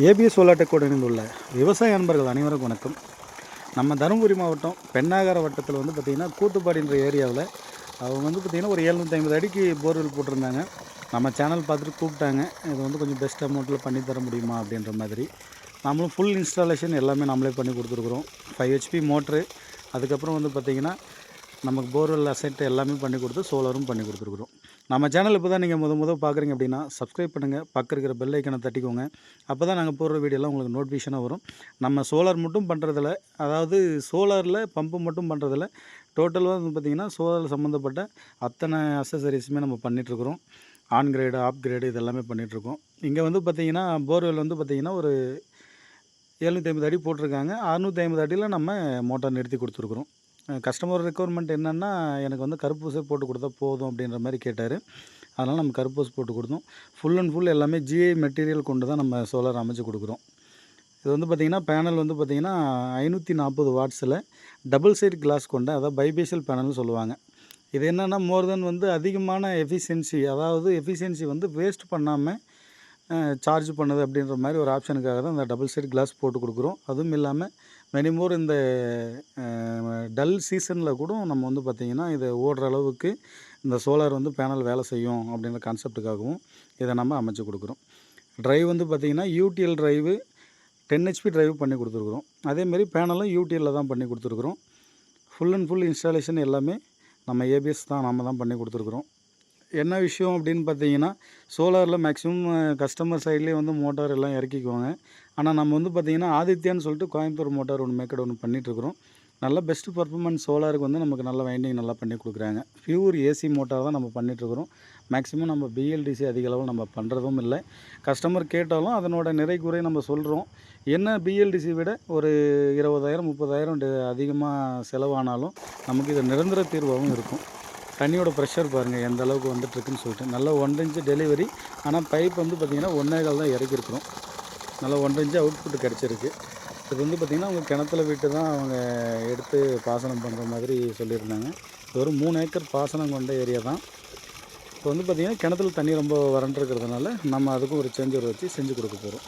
ABS சோலாட்டெக்கோடு இணைந்துள்ள விவசாய அன்பர்கள் அனைவருக்கும் வணக்கம். நம்ம தருமபுரி மாவட்டம் பெண்ணாகர வட்டத்தில் வந்து பார்த்திங்கன்னா கூத்துப்பாடின்ற ஏரியாவில் அவங்க வந்து பார்த்திங்கன்னா ஒரு எழுநூற்றி ஐம்பது அடிக்கு போர்வெல் போட்டிருந்தாங்க. நம்ம சேனல் பார்த்துட்டு கூப்பிட்டாங்க. இது வந்து கொஞ்சம் பெஸ்ட் அமௌண்ட்டில் பண்ணி தர முடியுமா அப்படின்ற மாதிரி. நம்மளும் ஃபுல் இன்ஸ்டாலேஷன் எல்லாமே நம்மளே பண்ணி கொடுத்துருக்குறோம். ஃபைவ் ஹெச்பி மோட்ரு அதுக்கப்புறம் வந்து பார்த்திங்கன்னா நமக்கு போர்வெல் அசெட் எல்லாமே பண்ணி கொடுத்து சோலரும் பண்ணி கொடுத்துருக்குறோம். நம்ம சேனல் இப்போ தான் நீங்கள் முத முத பார்க்குறீங்க அப்படின்னா சப்ஸ்கிரைப் பண்ணுங்கள் பக்கம் இருக்கிற பெல் ஐக்கனை தட்டிக்கோங்க. அப்போ தான் நாங்கள் போடுற வீடியோலாம் உங்களுக்கு நோட்டிஃபிகேஷனாக வரும். நம்ம சோலார் மட்டும் பண்ணுறதில்ல அதாவது சோலாரில் பம்பு மட்டும் பண்ணுறதில்ல டோட்டலாக வந்து பார்த்திங்கன்னா சோலார் சம்மந்தப்பட்ட அத்தனை அசசரிஸுமே நம்ம பண்ணிகிட்ருக்குறோம் ஆன் கிரேடு ஆஃப் கிரேடு இதெல்லாமே பண்ணிகிட்ருக்கோம் இங்கே வந்து பார்த்திங்கன்னா போர்வெல் வந்து பார்த்திங்கன்னா ஒரு எழுநூற்றி ஐம்பது அடி போட்டிருக்காங்க. அறுநூற்றி ஐம்பது அடியில் நம்ம மோட்டார் நிறுத்தி கொடுத்துருக்குறோம். கஸ்டமர் ரெக்குவயர்மெண்ட் என்னென்னா எனக்கு வந்து கருப்பூசே போட்டு கொடுத்தா போதும் அப்படின்ற மாதிரி கேட்டார். அதனால் நம்ம கருப்பூஸ் போட்டு கொடுத்தோம். ஃபுல் அண்ட் ஃபுல் எல்லாமே ஜிஐ மெட்டீரியல் கொண்டு தான் நம்ம சோலார் அமைச்சு கொடுக்குறோம். இது வந்து பார்த்திங்கன்னா பேனல் வந்து பார்த்திங்கன்னா ஐநூற்றி நாற்பது வாட்ஸில் டபுள் சைடு கிளாஸ் கொண்ட அதாவது பைபேஷியல் பேனல்னு சொல்லுவாங்க. இது என்னென்னா மோர் தென் வந்து அதிகமான எஃபிஷியன்சி அதாவது எஃபிஷியன்சி வந்து வேஸ்ட் பண்ணாமல் சார்ஜ் பண்ணுது அப்படின்ற மாதிரி ஒரு ஆப்ஷனுக்காக தான் இந்த டபுள் சைடு கிளாஸ் போட்டு கொடுக்குறோம். அதுவும் இல்லாமல் மெனிமோர் இந்த டல் சீசனில் கூட நம்ம வந்து பார்த்திங்கன்னா இதை ஓடுற அளவுக்கு இந்த சோலார் வந்து பேனல் வேலை செய்யும் அப்படின்ற கான்செப்ட்டுக்காகவும் இதை நம்ம அமைச்சு கொடுக்குறோம். ட்ரைவ் வந்து பார்த்திங்கன்னா UTL drive ten HP drive பண்ணி கொடுத்துருக்குறோம். அதேமாரி பேனலும் யூடிஎல்ல தான் பண்ணி கொடுத்துருக்குறோம். ஃபுல் அண்ட் ஃபுல் இன்ஸ்டாலேஷன் எல்லாமே நம்ம ஏபிஎஸ் தான் நம்ம தான் பண்ணி கொடுத்துருக்குறோம். என்ன விஷயம் அப்படின்னு பார்த்தீங்கன்னா சோலாரில் மேக்ஸிமம் கஸ்டமர் சைட்லேயே வந்து மோட்டார் எல்லாம் இறக்கிக்குவாங்க. ஆனால் நம்ம வந்து பார்த்திங்கன்னா ஆதித்யான்னு சொல்லிட்டு கோயம்புத்தூர் மோட்டார் ஒன்று மேக்கட் ஒன்று பண்ணிகிட்ருக்குறோம் நல்ல பெஸ்ட் பர்ஃபார்மன்ஸ் சோலாருக்கு வந்து நமக்கு நல்ல வைண்டிங் நல்லா பண்ணி கொடுக்குறாங்க. பியூர் ஏசி மோட்டார் தான் நம்ம பண்ணிகிட்ருக்குறோம் மேக்ஸிமம் நம்ம பிஎல்டிசி அதிக அளவில் நம்ம பண்ணுறதும் இல்லை. கஸ்டமர் கேட்டாலும் அதனோட நிறை குறை நம்ம சொல்கிறோம் என்ன பிஎல்டிசி விட ஒரு இருபதாயிரம் முப்பதாயிரம் அதிகமாக செலவானாலும் நமக்கு இது நிரந்தர தீர்வாகவும் இருக்கும். தண்ணியோட ப்ரெஷர் பாருங்கள் எந்த அளவுக்கு வந்துட்டுருக்குன்னு சொல்லிட்டு. நல்லா ஒன் இன்ச்சு டெலிவரி ஆனால் பைப் வந்து பார்த்திங்கன்னா ஒன்றே கால் தான் இறக்கிருக்கிறோம் நல்லா ஒன்றரை இன்ச்சு அவுட்புட் கிடச்சிருக்கு. இது வந்து பார்த்திங்கன்னா அவங்க கிணத்துல விட்டு தான் அவங்க எடுத்து பாசனம் பண்ணுற மாதிரி சொல்லியிருந்தாங்க. இது ஒரு மூணு ஏக்கர் பாசனம் கொண்ட ஏரியா தான். இப்போ வந்து பார்த்திங்கன்னா கிணத்துல தண்ணி ரொம்ப வறண்டிருக்கிறதுனால நம்ம அதுக்கும் ஒரு சேஞ்சர் வச்சு செஞ்சு கொடுக்க போகிறோம்